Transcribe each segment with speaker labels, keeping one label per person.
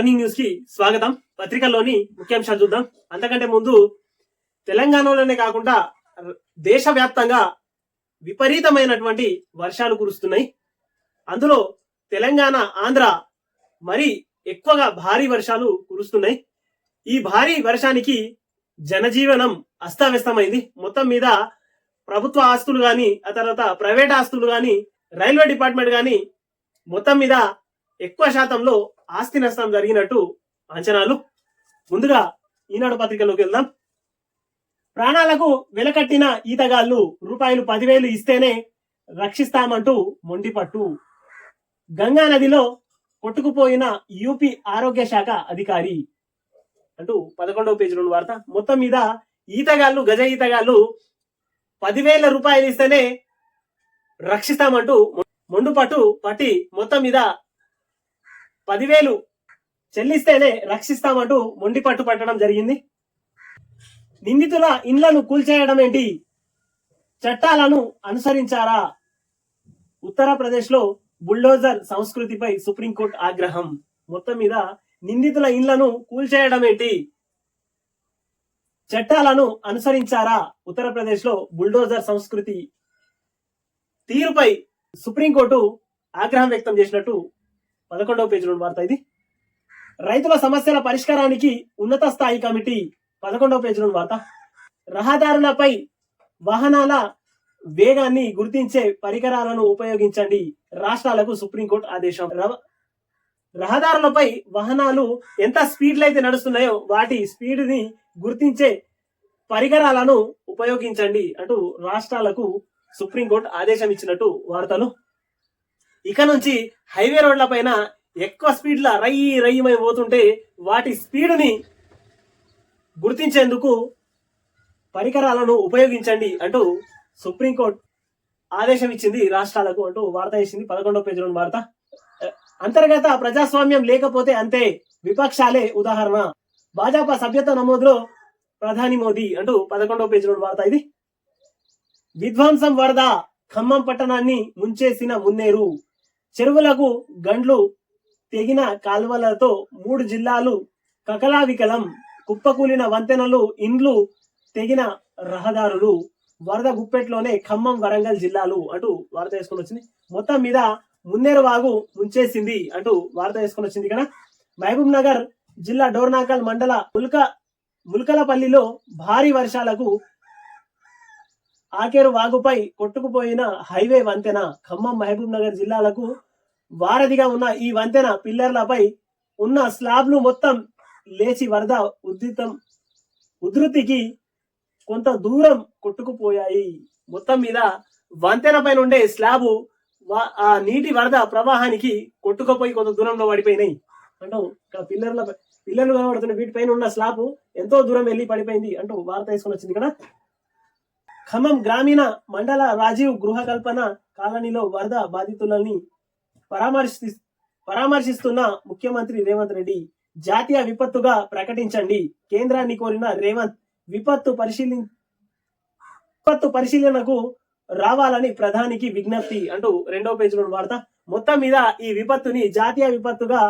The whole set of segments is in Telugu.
Speaker 1: మార్నింగ్ న్యూస్కి స్వాగతం. పత్రికల్లోని ముఖ్యాంశాలు చూద్దాం. అంతకంటే ముందు తెలంగాణలోనే కాకుండా దేశవ్యాప్తంగా విపరీతమైనటువంటి వర్షాలు కురుస్తున్నాయి. అందులో తెలంగాణ ఆంధ్ర మరి ఎక్కువగా భారీ వర్షాలు కురుస్తున్నాయి. ఈ భారీ వర్షానికి జనజీవనం అస్తవ్యస్తమైంది. మొత్తం మీద ప్రభుత్వ ఆస్తులు గాని ఆ తర్వాత ప్రైవేట్ ఆస్తులు గాని రైల్వే డిపార్ట్మెంట్ గాని మొత్తం మీద ఎక్కువ శాతంలో ఆస్తి నష్టం జరిగినట్టు అంచనాలు. ముందుగా ఈనాడు పత్రికలోకి వెళ్దాం. ప్రాణాలకు వెలకట్టిన ఈతగాళ్ళు రూపాయలు పదివేలు ఇస్తేనే రక్షిస్తామంటూ మొండిపట్టు. గంగా నదిలో కొట్టుకుపోయిన యూపీ ఆరోగ్య శాఖ అధికారి. అంటూ పదకొండవ పేజీలోని వార్త. మొత్తం మీద ఈతగాళ్ళు గజ ఈతగాళ్ళు పదివేల రూపాయలు ఇస్తేనే రక్షిస్తామంటూ మొండుపట్టు పట్టి మొత్తం మీద పదివేలు చెల్లిస్తేనే రక్షిస్తామంటూ మొండి పట్టు పట్టడం జరిగింది. నిందితుల ఇండ్లను కూల్చేయడం ఏంటి? చట్టాలను అనుసరించారా? ఉత్తరప్రదేశ్లో బుల్డోజర్ సంస్కృతిపై సుప్రీంకోర్టు ఆగ్రహం. మొత్తం మీద నిందితుల ఇండ్లను కూల్చేయడం ఏంటి? చట్టాలను అనుసరించారా? ఉత్తరప్రదేశ్లో బుల్డోజర్ సంస్కృతి తీరుపై సుప్రీంకోర్టు ఆగ్రహం వ్యక్తం చేసినట్టు పదకొండవ పేజీలో వార్త ఇది. రైతుల సమస్యల పరిష్కారానికి ఉన్నత స్థాయి కమిటీ పదకొండవ పేజీలో వార్త. రహదారులపై వాహనాల వేగాన్ని గుర్తించే పరికరాలను ఉపయోగించండి రాష్ట్రాలకు సుప్రీంకోర్టు ఆదేశం. రహదారులపై వాహనాలు ఎంత స్పీడ్లు అయితే నడుస్తున్నాయో వాటి స్పీడ్ని గుర్తించే పరికరాలను ఉపయోగించండి అంటూ రాష్ట్రాలకు సుప్రీంకోర్టు ఆదేశం ఇచ్చినట్టు వార్తలు ఇక నుంచి హైవే రోడ్ల పైన ఎక్కువ స్పీడ్లో రయ్యి రయ్యమై పోతుంటే వాటి స్పీడ్ని గుర్తించేందుకు పరికరాలను ఉపయోగించండి అంటూ సుప్రీంకోర్టు ఆదేశం ఇచ్చింది రాష్ట్రాలకు అంటూ వార్త ఇచ్చింది. పదకొండో పేజీలోని వార్త. అంతర్గత ప్రజాస్వామ్యం లేకపోతే అంతే విపక్షాలే ఉదాహరణ. భాజపా సభ్యత్వ నమోదులో ప్రధాని మోదీ అంటూ పదకొండవ పేజీలోని వార్త ఇది. విధ్వంసం వరద ఖమ్మం పట్టణాన్ని ముంచేసిన మున్నేరు. చెరువులకు గండ్లు తెగిన కాలువలతో మూడు జిల్లాలు కకలావికలం కుప్పకూలిన వంతెనలు ఇండ్లు తెగిన రహదారులు వరద గుప్పెట్లోనే ఖమ్మం వరంగల్ జిల్లాలు అంటూ వార్త వేసుకొని వచ్చింది. మొత్తం మీద మున్నేరు వాగు ముంచేసింది అంటూ వార్త వేసుకొని వచ్చింది ఇక్కడ. మహబూబ్ నగర్ జిల్లా డోర్నాకల్ మండల ముల్క ముల్కలపల్లిలో భారీ వర్షాలకు ఆకేరు వాగుపై కొట్టుకుపోయిన హైవే వంతెన ఖమ్మం మహబూబ్ నగర్ జిల్లాలకు వారధిగా ఉన్న ఈ వంతెన పిల్లర్లపై ఉన్న స్లాబ్లు మొత్తం లేచి వరద ఉధృతం ఉధృతికి కొంత దూరం కొట్టుకుపోయాయి. మొత్తం మీద వంతెన పైన ఉండే స్లాబు ఆ నీటి వరద ప్రవాహానికి కొట్టుకుపోయి కొంత దూరంలో పడిపోయినాయి. అంటూ ఇక్కడ పిల్లర్ల పిల్లర్లు కనబడుతున్న వీటిపైన ఉన్న స్లాబ్ ఎంతో దూరం వెళ్ళి పడిపోయింది అంటూ వార్త వేసుకొని వచ్చింది ఇక్కడ ఖమ్మం గ్రామీణ మండల రాజీవ్ గృహ కల్పన కాలనీలో వరద బాధితులని పరామర్శి పరామర్శిస్తున్న ముఖ్యమంత్రి రేవంత్ రెడ్డి జాతీయ విపత్తుగా ప్రకటించండి కేంద్రాన్ని కోరిన రేవంత్ విపత్తు పరిశీలి విపత్తు పరిశీలనకు రావాలని ప్రధానికి విజ్ఞప్తి అంటూ రెండవ పేజీలో వార్త. మొత్తం మీద ఈ విపత్తుని జాతీయ విపత్తుగా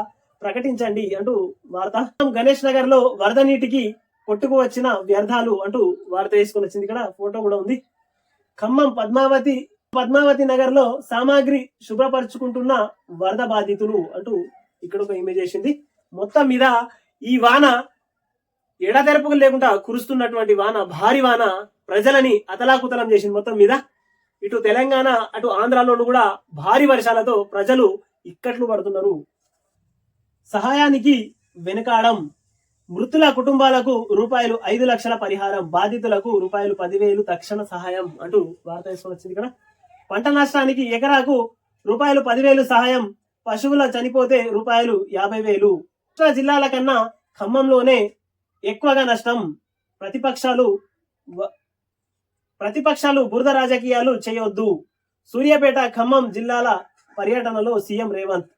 Speaker 1: ప్రకటించండి అంటూ వార్త. గణేష్ నగర్లో వరద నీటికి కొట్టుకు వచ్చిన వ్యర్థాలు అంటూ వార్త వేసుకొని వచ్చింది. ఇక్కడ ఫోటో కూడా ఉంది. ఖమ్మం పద్మావతి పద్మావతి నగర్లో సామాగ్రి శుభ్రపరుచుకుంటున్న వరద బాధితులు అంటూ ఇక్కడ ఒక ఇమేజ్ వేసింది. మొత్తం మీద ఈ వాన ఎడతెరపులు లేకుండా కురుస్తున్నటువంటి వాన భారీ వాన ప్రజలని అతలాకుతలం చేసింది మొత్తం మీద. ఇటు తెలంగాణ అటు ఆంధ్రాలోను కూడా భారీ వర్షాలతో ప్రజలు ఇక్కట్లు పడుతున్నారు. సహాయానికి వెనుకాడం మృతుల కుటుంబాలకు రూపాయలు ఐదు లక్షల పరిహారం బాధితులకు రూపాయలు పదివేలు తక్షణ సహాయం అంటూ వార్త వచ్చింది ఇక్కడ పంట నష్టానికి ఎకరాకు రూపాయలు పదివేలు సహాయం పశువుల చనిపోతే రూపాయలు యాభై వేలు. కృష్ణా జిల్లాల కన్నా ఖమ్మంలోనే ఎక్కువగా నష్టం. ప్రతిపక్షాలు ప్రతిపక్షాలు బురద రాజకీయాలు చేయొద్దు. సూర్యాపేట ఖమ్మం జిల్లాల పర్యటనలో సీఎం రేవంత్.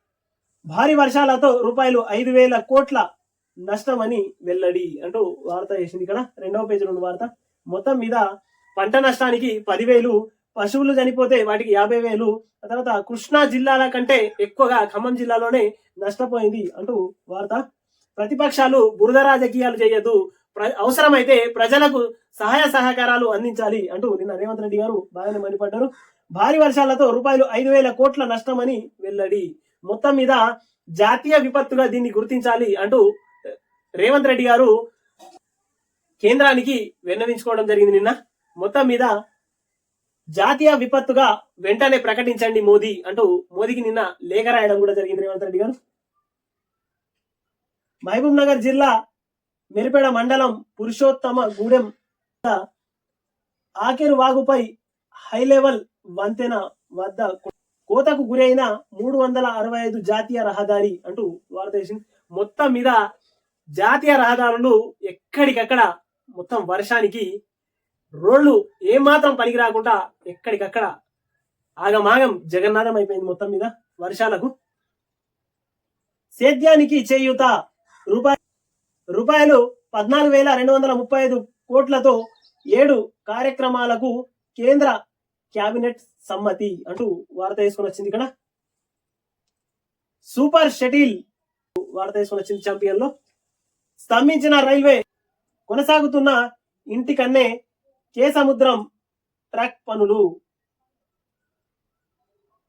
Speaker 1: భారీ వర్షాలతో రూపాయలు ఐదు వేల కోట్ల నష్టమని వెల్లడి అంటూ వార్త వేసింది ఇక్కడ. రెండవ పేజీ నుండి వార్త. మొత్తం మీద పంట నష్టానికి పదివేలు పశువులు చనిపోతే వాటికి యాభై వేలు ఆ తర్వాత కృష్ణా జిల్లాల కంటే ఎక్కువగా ఖమ్మం జిల్లాలోనే నష్టపోయింది అంటూ వార్త. ప్రతిపక్షాలు బురద రాజకీయాలు చేయొద్దు. అవసరమైతే ప్రజలకు సహాయ సహకారాలు అందించాలి అంటూ నిన్న రేవంత్ రెడ్డి గారు బాగానే మండిపడ్డారు. భారీ వర్షాలతో రూపాయలు ఐదు వేల కోట్ల నష్టమని వెల్లడి. మొత్తం మీద జాతీయ విపత్తుగా దీన్ని గుర్తించాలి అంటూ రేవంత్ రెడ్డి గారు కేంద్రానికి విన్నవించుకోవడం జరిగింది నిన్న. మొత్తం మీద జాతీయ విపత్తుగా వెంటనే ప్రకటించండి మోదీ అంటూ మోదీకి నిన్న లేఖ రాయడం కూడా జరిగింది రేవంత్ రెడ్డి గారు. మహబూబ్ నగర్ జిల్లా మెరిపేడ మండలం పురుషోత్తమ గూడెం ఆఖేరు వాగుపై హై లెవెల్ వంతెన వద్ద కోతకు గురైన మూడు వందల అరవై ఐదు జాతీయ రహదారి అంటూ వార్త వేసింది. మొత్తం మీద జాతీయ రహదారులు ఎక్కడికక్కడ మొత్తం వర్షానికి రోడ్లు ఏమాత్రం పనికి రాకుండా ఎక్కడికక్కడ ఆగమాగం జగన్నాథం అయిపోయింది మొత్తం మీద వర్షాలకు. సేద్యానికి చేయూత రూపాయ రూపాయలు పద్నాలుగు వేల రెండు వందల ముప్పై ఐదు కోట్లతో ఏడు కార్యక్రమాలకు కేంద్ర కేబినెట్ సమ్మతి అంటూ వార్త వేసుకొని వచ్చింది ఇక్కడ. సూపర్ షటిల్ వార్త వేసుకొని వచ్చింది ఛాంపియన్లో. స్తంభించిన రైల్వే కొనసాగుతున్న ఇంటికన్నే కే సముద్రం ట్రాక్ పనులు.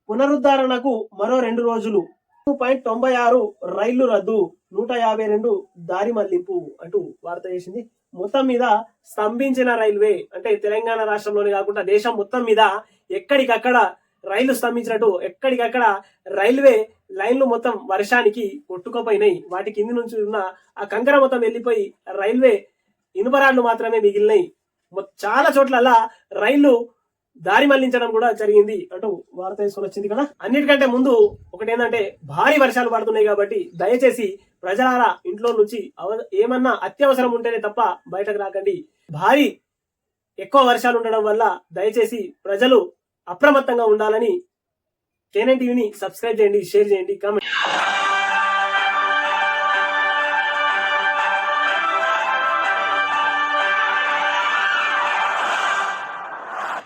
Speaker 1: పునరుద్ధరణకు మరో రెండు రోజులు. పాయింట్ తొంభై ఆరు రైళ్ళు రద్దు నూట యాభై రెండు దారి మళ్ళింపు అంటూ వార్త చేసింది మొత్తం మీద స్తంభించిన రైల్వే అంటే తెలంగాణ రాష్ట్రంలోనే కాకుండా దేశం మొత్తం మీద ఎక్కడికక్కడ రైలు స్తంభించినట్టు ఎక్కడికక్కడ రైల్వే లైన్లు మొత్తం వర్షానికి కొట్టుకోపోయినాయి వాటి కింది నుంచి ఉన్న ఆ కంకర మొత్తం వెళ్ళిపోయి రైల్వే ఇనుపరాళ్ళు మాత్రమే మిగిలినాయి. చాలా చోట్ల రైళ్ళు దారి మళ్ళించడం కూడా జరిగింది అంటూ వార్త తీసుకొని వచ్చింది కదా. అన్నిటికంటే ముందు ఒకటేందంటే భారీ వర్షాలు పడుతున్నాయి కాబట్టి దయచేసి ప్రజలారా ఇంట్లో నుంచి అవ- ఏమన్నా అత్యవసరం ఉంటేనే తప్ప బయటకు రాకండి. భారీ ఎక్కువ వర్షాలు ఉండడం వల్ల దయచేసి ప్రజలు అప్రమత్తంగా ఉండాలని కేనన్ టీవీని సబ్స్క్రైబ్ చేయండి షేర్ చేయండి కామెంట్